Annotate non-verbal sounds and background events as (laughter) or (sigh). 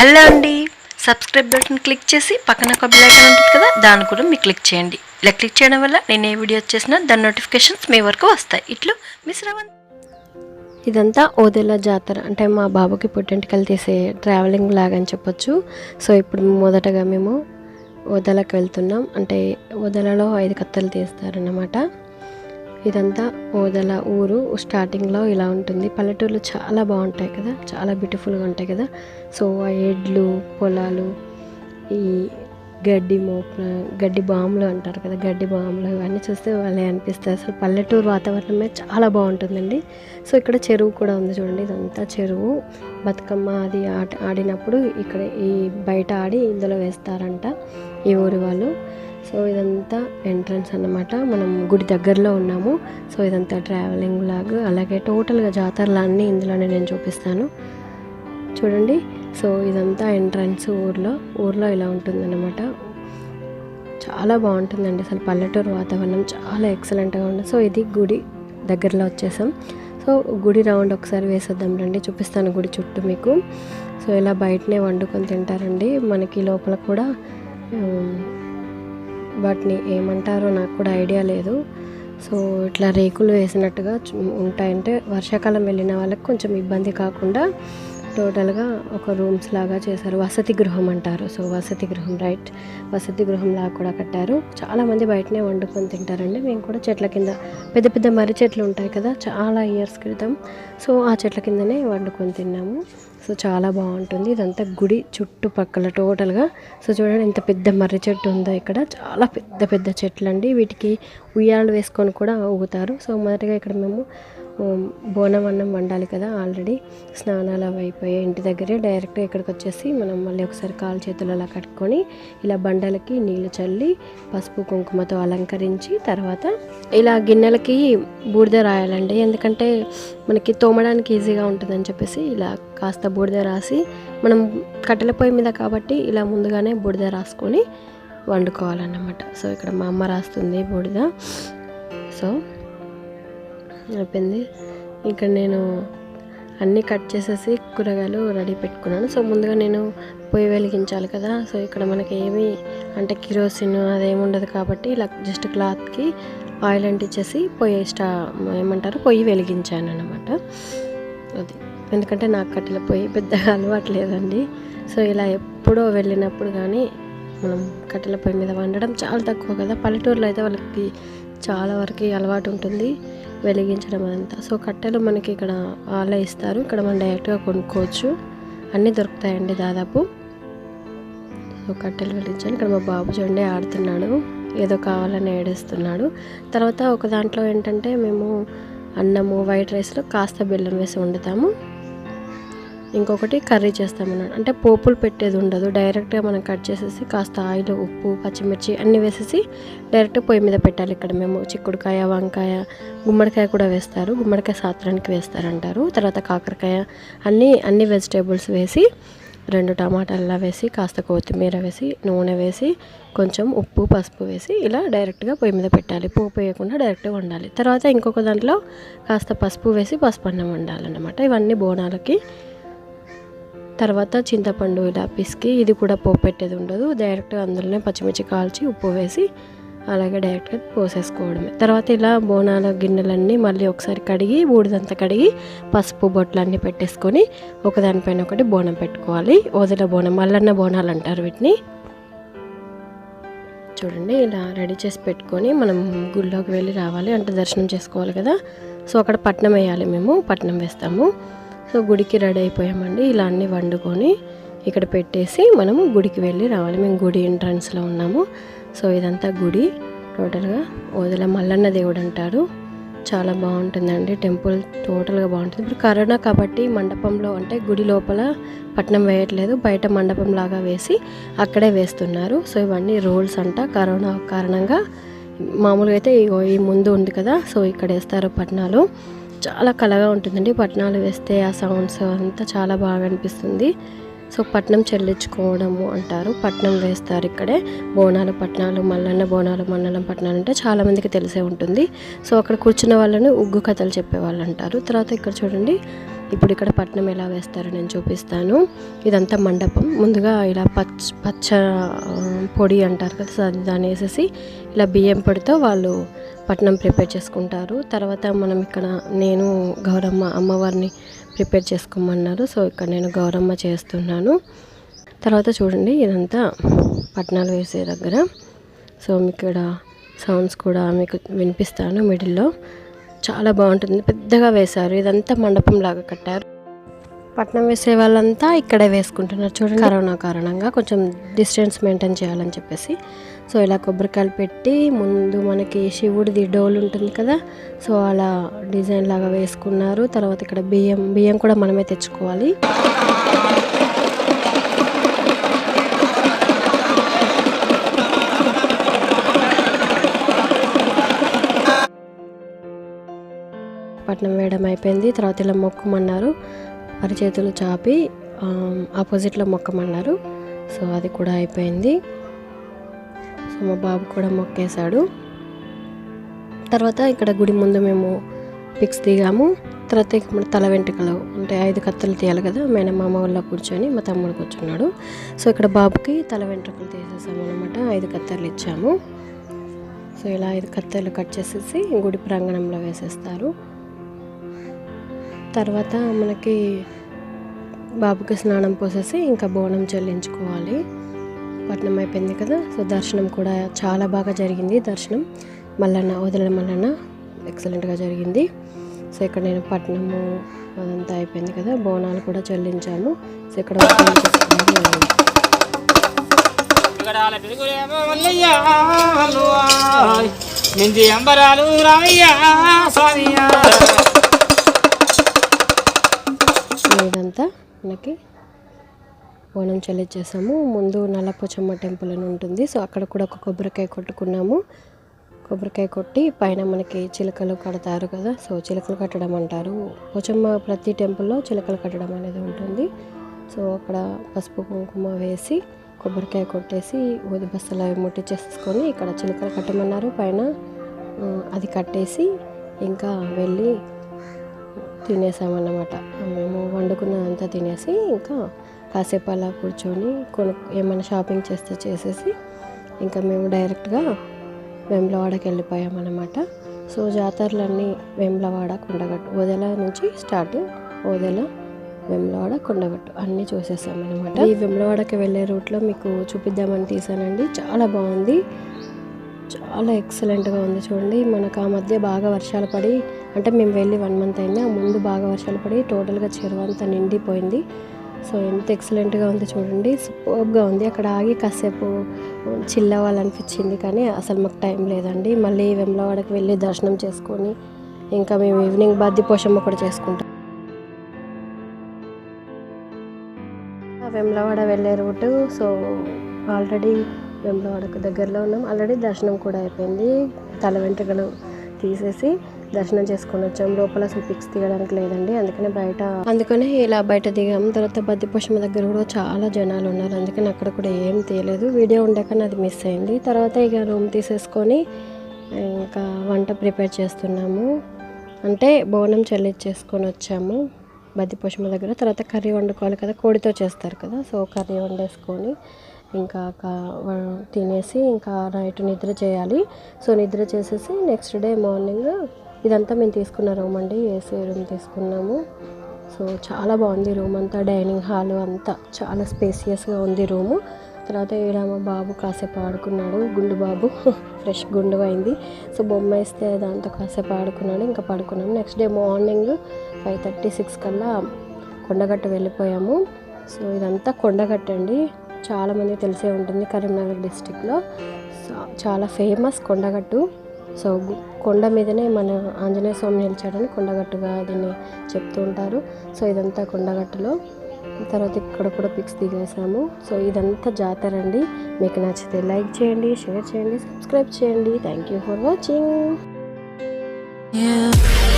Hello అండి. Subscribe button click చేసి పక్కన ఒక బెల్ ఉంటుంది కదా దాన్ని కూడా మీరు క్లిక్ చేయండి. ఇలా క్లిక్ చేయడం వల్ల నేను ఏ వీడియో చేసినా దాని నోటిఫికేషన్స్ మీ వరకు వస్తాయి. ఇట్లు మిస్ రవన్ ఇదంతా ఓదెల జాతర. అంటే మా బాబుకి పుట్టింటికలు తీసే ట్రావెలింగ్ లాగా అని చెప్పొచ్చు. సో ఇప్పుడు మొదటగా మేము ఓదెలకు వెళ్తున్నాం. అంటే ఓదెలలో ఐదు కత్తలు తీస్తారన్నమాట. ఇదంతా ఓదల ఊరు స్టార్టింగ్లో ఇలా ఉంటుంది. పల్లెటూళ్ళు చాలా బాగుంటాయి కదా. చాలా బ్యూటిఫుల్గా ఉంటాయి కదా. సో ఆ ఎడ్లు పొలాలు ఈ గడ్డి మోప గడ్డి బాములు అంటారు కదా. గడ్డి బాములు ఇవన్నీ చూస్తే వాళ్ళే అనిపిస్తాయి. అసలు పల్లెటూరు వాతావరణమే చాలా బాగుంటుందండి. సో ఇక్కడ చెరువు కూడా ఉంది చూడండి. ఇదంతా చెరువు. బతుకమ్మ అది ఆట ఆడినప్పుడు ఇక్కడ ఈ బయట ఆడి ఇందులో వేస్తారంట ఈ ఊరి వాళ్ళు. సో ఇదంతా ఎంట్రన్స్ అన్నమాట. మనం గుడి దగ్గరలో ఉన్నాము. సో ఇదంతా ట్రావెలింగ్ లాగ్ అలాగే టోటల్గా జాతరలన్నీ ఇందులోనే నేను చూపిస్తాను. చూడండి. సో ఇదంతా ఎంట్రన్స్ ఊర్లో. ఊర్లో ఇలా ఉంటుందన్నమాట. చాలా బాగుంటుందండి అసలు పల్లెటూరు వాతావరణం. చాలా ఎక్సలెంట్గా ఉంది. సో ఇది గుడి దగ్గరలో వచ్చేసాం. సో గుడి రౌండ్ ఒకసారి వేసేద్దాం రండి. చూపిస్తాను గుడి చుట్టూ మీకు. సో ఇలా బయటనే వండుకొని తింటారండి. మనకి లోపల కూడా వాటిని ఏమంటారో నాకు కూడా ఐడియా లేదు. సో ఇట్లా రేకులు వేసినట్టుగా ఉంటాయంటే వర్షాకాలం వెళ్ళిన వాళ్ళకి కొంచెం ఇబ్బంది కాకుండా టోటల్గా ఒక రూమ్స్ లాగా చేశారు. వసతి గృహం అంటారు. సో వసతి గృహం రైట్. వసతి గృహం లాగా కూడా కట్టారు. చాలామంది బయటనే వండుకొని తింటారండి. మేము కూడా చెట్ల కింద పెద్ద పెద్ద మర్రి చెట్లు ఉంటాయి కదా చాలా ఇయర్స్ క్రితం. సో ఆ చెట్ల కిందనే వండుకొని తిన్నాము. సో చాలా బాగుంటుంది. ఇదంతా గుడి చుట్టుపక్కల టోటల్గా సో చూడండి ఎంత పెద్ద మర్రి చెట్టు ఉందో ఇక్కడ. చాలా పెద్ద పెద్ద చెట్లు అండి వీటికి ఉయ్యాలు వేసుకొని కూడా ఊగుతారు. సో మొదటగా ఇక్కడ మేము బోనం అన్నం వండాలి కదా ఆల్రెడీ. స్నానాలు అవి అయిపోయాయి. ఇంటి దగ్గరే డైరెక్ట్గా ఇక్కడికి వచ్చేసి మనం మళ్ళీ ఒకసారి కాలు చేతులు అలా కట్టుకొని ఇలా బండలకి నీళ్ళు చల్లి పసుపు కుంకుమతో అలంకరించి తర్వాత ఇలా గిన్నెలకి బూడిద రాయాలండి. ఎందుకంటే మనకి తోమడానికి ఈజీగా ఉంటుందని చెప్పేసి ఇలా కాస్త బూడిద రాసి మనం కట్టెల పొయ్యి మీద కాబట్టి ఇలా ముందుగానే బూడిద రాసుకొని వండుకోవాలన్నమాట. సో ఇక్కడ మా అమ్మ రాస్తుంది బూడిద. సో అయిపోయింది. ఇక్కడ నేను అన్నీ కట్ చేసేసి కూరగాయలు రెడీ పెట్టుకున్నాను. సో ముందుగా నేను పొయ్యి వెలిగించాలి కదా. సో ఇక్కడ మనకి ఏమి అంటే కిరోసిన్ అదేమి ఉండదు కాబట్టి ఇలా జస్ట్ క్లాత్కి ఆయిల్ అంటించేసి పొయ్యి స్టా ఏమంటారు? పొయ్యి వెలిగించాను అనమాట అది. ఎందుకంటే నాకు కట్టెల పొయ్యి పెద్దగా (laughs) అలవాటు లేదండి. సో ఇలా ఎప్పుడో వెళ్ళినప్పుడు కానీ మనం కట్టెల పొయ్యి మీద వండడం చాలా తక్కువ కదా. పల్లెటూరులో అయితే వాళ్ళకి చాలా వరకు అలవాటు ఉంటుంది వెలిగించడం అంతా. సో కట్టెలు మనకి ఇక్కడ వాళ్ళే ఇస్తారు. ఇక్కడ మనం డైరెక్ట్గా కొనుక్కోవచ్చు. అన్నీ దొరుకుతాయండి దాదాపు. సో కట్టెలు వెలిగించాను ఇక్కడ మా బాబు చూడండి ఆడుతున్నాడు. ఏదో కావాలని ఏడుస్తున్నాడు. తర్వాత ఒక దాంట్లో ఏంటంటే మేము అన్నము వైట్ రైస్లో కాస్త బెల్లం వేసి వండుతాము. ఇంకొకటి కర్రీ చేస్తామన్నాడు. అంటే పోపులు పెట్టేది ఉండదు. డైరెక్ట్గా మనం కట్ చేసేసి కాస్త ఆయిల్ ఉప్పు పచ్చిమిర్చి అన్నీ వేసేసి డైరెక్ట్ పొయ్యి మీద పెట్టాలి ఇక్కడ మేము. చిక్కుడుకాయ వంకాయ గుమ్మడికాయ కూడా వేస్తారు. గుమ్మడికాయ సాత్రానికి వేస్తారంటారు. తర్వాత కాకరకాయ అన్నీ అన్ని వెజిటేబుల్స్ వేసి రెండు టమాటాలు వేసి కాస్త కొత్తిమీర వేసి నూనె వేసి కొంచెం ఉప్పు పసుపు వేసి ఇలా డైరెక్ట్గా పొయ్యి మీద పెట్టాలి. పోపు వేయకుండా డైరెక్ట్గా వండాలి. తర్వాత ఇంకొక దాంట్లో కాస్త పసుపు వేసి పసుపు అన్నం వండాలన్నమాట. ఇవన్నీ బోనాలకి తర్వాత చింతపండు ఇలా పిసికి ఇది కూడా పోపు పెట్టేది ఉండదు. డైరెక్ట్గా అందులోనే పచ్చిమిర్చి కాల్చి ఉప్పు వేసి అలాగే డైరెక్ట్గా పోసేసుకోవడమే. తర్వాత ఇలా బోనాల గిన్నెలన్నీ మళ్ళీ ఒకసారి కడిగి బూడిదంతా కడిగి పసుపు బొట్లన్నీ పెట్టేసుకొని ఒకదానిపైన ఒకటి బోనం పెట్టుకోవాలి. వదిల బోనం మల్లన్న బోనాలు అంటారు వీటిని. చూడండి ఇలా రెడీ చేసి పెట్టుకొని మనం గుళ్ళోకి వెళ్ళి రావాలి. అంటే దర్శనం చేసుకోవాలి కదా. సో అక్కడ పట్నం వేయాలి మేము. పట్నం వేస్తాము. సో గుడికి రెడీ అయిపోయామండి. ఇలా అన్నీ వండుకొని ఇక్కడ పెట్టేసి మనము గుడికి వెళ్ళి రావాలి. మేము గుడి ఎంట్రన్స్లో ఉన్నాము. సో ఇదంతా గుడి. టోటల్గా ఓదల మల్లన్న దేవుడు అంటారు. చాలా బాగుంటుందండి. టెంపుల్ టోటల్గా బాగుంటుంది. ఇప్పుడు కరోనా కాబట్టి మండపంలో అంటే గుడి లోపల పట్నం వేయట్లేదు. బయట మండపం లాగా వేసి అక్కడే వేస్తున్నారు. సో ఇవన్నీ రూల్స్ అంట. కరోనా కారణంగా మామూలుగా అయితే ఇగో ఈ ముందు ఉంది కదా. సో ఇక్కడ వేస్తారు పట్నాలు. చాలా కలగా ఉంటుందండి. పట్నాలు వేస్తే ఆ సౌండ్స్ అంతా చాలా బాగా అనిపిస్తుంది. సో పట్నం చెల్లించుకోవడము అంటారు. పట్నం వేస్తారు ఇక్కడే. బోనాలు పట్నాలు మల్లన్న బోనాలు మల్లన్న పట్నాలు అంటే చాలామందికి తెలిసే ఉంటుంది. సో అక్కడ కూర్చున్న వాళ్ళని ఉగ్గు కథలు చెప్పేవాళ్ళు అంటారు. తర్వాత ఇక్కడ చూడండి. ఇప్పుడు ఇక్కడ పట్నం ఎలా వేస్తారో నేను చూపిస్తాను. ఇదంతా మండపం. ముందుగా ఇలా పచ్చ పచ్చ పొడి అంటారు కదా దాన్ని వేసేసి ఇలా బియ్యం పొడితో వాళ్ళు పట్నం ప్రిపేర్ చేసుకుంటారు. తర్వాత మనం ఇక్కడ నేను గౌరమ్మ అమ్మవారిని ప్రిపేర్ చేసుకోమన్నారు. సో ఇక్కడ నేను గౌరమ్మ చేస్తున్నాను. తర్వాత చూడండి ఇదంతా పట్నాలు వేసే దగ్గర. సో మీకు ఇక్కడ సౌండ్స్ కూడా మీకు వినిపిస్తాను మిడిల్లో. చాలా బాగుంటుంది. పెద్దగా వేశారు. ఇదంతా మండపం లాగా కట్టారు. పట్నం వేసే వాళ్ళంతా ఇక్కడే వేసుకుంటున్నారు చూడండి. కరోనా కారణంగా కొంచెం డిస్టెన్స్ మెయింటైన్ చేయాలని చెప్పేసి. సో ఇలా కొబ్బరికాయలు పెట్టి ముందు మనకి శివుడిది డోల్ ఉంటుంది కదా సో అలా డిజైన్ లాగా వేసుకున్నారు. తర్వాత ఇక్కడ బియ్యం బియ్యం కూడా మనమే తెచ్చుకోవాలి. పట్నం వేయడం అయిపోయింది. తర్వాత ఇలా మొక్కమన్నారు. అరిచేతులు చాపి ఆపోజిట్లో మొక్కమన్నారు. సో అది కూడా అయిపోయింది. సో మా బాబు కూడా మొక్కేశాడు. తర్వాత ఇక్కడ గుడి ముందు మేము పిక్స్ దిగాము. తర్వాత ఇక మన తల వెంట్రుకలు అంటే ఐదు కత్తలు తీయాలి కదా మేనమామ వల్ల కూర్చొని మా తమ్ముడు కూర్చున్నాడు. సో ఇక్కడ బాబుకి తల వెంట్రుకలు తీసేసాము అనమాట ఐదు కత్తెరలు ఇచ్చాము. సో ఇలా ఐదు కత్తెరలు కట్ చేసేసి గుడి ప్రాంగణంలో వేసేస్తారు. తర్వాత మనకి బాబుకి స్నానం పోసేసి ఇంకా బోనం చెల్లించుకోవాలి. పట్నం అయిపోయింది కదా సో దర్శనం కూడా చాలా బాగా జరిగింది దర్శనం. మల్లన్న వదిలిన మల్లన్న ఎక్సలెంట్గా జరిగింది. సో ఇక్కడ నేను పట్నము అదంతా అయిపోయింది కదా బోనాలు కూడా చెల్లించాము. సో ఇక్కడ నింది అంబరాలు రామయ్య స్వామియా. ఇదంతా మనకి బోనం చెల్లించేసాము ముందు నల్లపోచమ్మ టెంపుల్ అని ఉంటుంది. సో అక్కడ కూడా ఒక కొబ్బరికాయ కొట్టుకున్నాము. కొబ్బరికాయ కొట్టి పైన మనకి చిలకలు కడతారు కదా. సో చిలకలు కట్టడం అంటారు. పోచమ్మ ప్రతి టెంపుల్లో చిలకలు కట్టడం అనేది ఉంటుంది. సో అక్కడ పసుపు కుంకుమ వేసి కొబ్బరికాయ కొట్టేసి ఊది బస్తలు అవి ముట్టించేసుకొని ఇక్కడ చిలకలు కట్టమన్నారు. పైన అది కట్టేసి ఇంకా వెళ్ళి తినేసామన్నమాట. మేము వండుకున్నదంతా తినేసి ఇంకా కాసేపు అలా కూర్చొని కొను ఏమైనా షాపింగ్ చేస్తే చేసేసి ఇంకా మేము డైరెక్ట్గా వేములవాడకి వెళ్ళిపోయామన్నమాట. సో జాతరలన్నీ వేములవాడ కొండగట్టు ఓదెల నుంచి స్టార్ట్ ఓదెల వేములవాడ కొండగట్టు అన్నీ చూసేసామన్నమాట. ఈ వేములవాడకి వెళ్ళే రూట్లో మీకు చూపిద్దామని తీసానండి. చాలా బాగుంది. చాలా ఎక్సలెంట్గా ఉంది చూడండి. మనకు ఆ మధ్య బాగా వర్షాలు పడి అంటే మేము వెళ్ళి వన్ మంత్ అయింది. ఆ ముందు బాగా వర్షాలు పడి టోటల్గా చెరువు అంతా నిండిపోయింది. సో ఎంత ఎక్సలెంట్గా ఉంది చూడండి. సూపర్గా ఉంది. అక్కడ ఆగి కాసేపు చిల్ అవ్వాలనిపించింది కానీ అసలు మాకు టైం లేదండి. మళ్ళీ వెమ్లవాడకి వెళ్ళి దర్శనం చేసుకొని ఇంకా మేము ఈవినింగ్ బద్ది పోషమ్మ కూడా చేసుకుంటాం. వెమ్లవాడ వెళ్ళే రూటు సో ఆల్రెడీ వెమ్లవాడకు దగ్గరలో ఉన్నాం. ఆల్రెడీ దర్శనం కూడా అయిపోయింది. తల వెంట్రుకలు తీసేసి దర్శనం చేసుకొని వచ్చాం. లోపల అసలు పిక్స్ తీయడానికి లేదండి. అందుకనే బయట అందుకనే ఇలా బయట దిగాం. తర్వాత బద్దిపోషమ్మ దగ్గర కూడా చాలా జనాలు ఉన్నారు. అందుకని అక్కడ కూడా ఏం తీయలేదు. వీడియో ఉండకనే అది మిస్ అయింది. తర్వాత ఇక రూమ్ తీసేసుకొని ఇంకా వంట ప్రిపేర్ చేస్తున్నాము. అంటే బోనం చెల్లించేసుకొని వచ్చాము. బద్దిపోషమ్మ దగ్గర. తర్వాత కర్రీ వండుకోవాలి కదా. కోడితో చేస్తారు కదా. సో కర్రీ వండేసుకొని ఇంకా తినేసి ఇంకా నైట్ నిద్ర చేయాలి. సో నిద్ర చేసేసి నెక్స్ట్ డే మార్నింగ్ ఇదంతా మేము తీసుకున్న రూమ్ అండి. ఏసీ రూమ్ తీసుకున్నాము. సో చాలా బాగుంది రూమ్ అంతా. డైనింగ్ హాల్ అంతా చాలా స్పేసియస్గా ఉంది రూము. తర్వాత ఈడ మా బాబు కాసేపు ఆడుకున్నాడు. గుండు బాబు (laughs) ఫ్రెష్ గుండు అయింది. సో బొమ్మ వేస్తే దాంతో కాసేపు ఆడుకున్నాడు ఇంకా పడుకున్నాము. Next day morning five thirty six కల్లా కొండగట్టు వెళ్ళిపోయాము. సో ఇదంతా కొండగట్ట అండి. చాలామంది తెలిసే ఉంటుంది కరీంనగర్ డిస్టిక్లో. సో చాలా ఫేమస్ కొండగట్టు. సో కొండ మీదనే మన ఆంజనేయ స్వామి నిలిచాడని కొండగట్టుగా దీన్ని చెప్తూ ఉంటారు. సో ఇదంతా కొండగట్టులో. తర్వాత ఇక్కడ కూడా పిక్స్ దిగేసాము. సో ఇదంతా జాతర అండి. మీకు నచ్చితే లైక్ చేయండి షేర్ చేయండి సబ్స్క్రైబ్ చేయండి. Thank you for watching Yeah.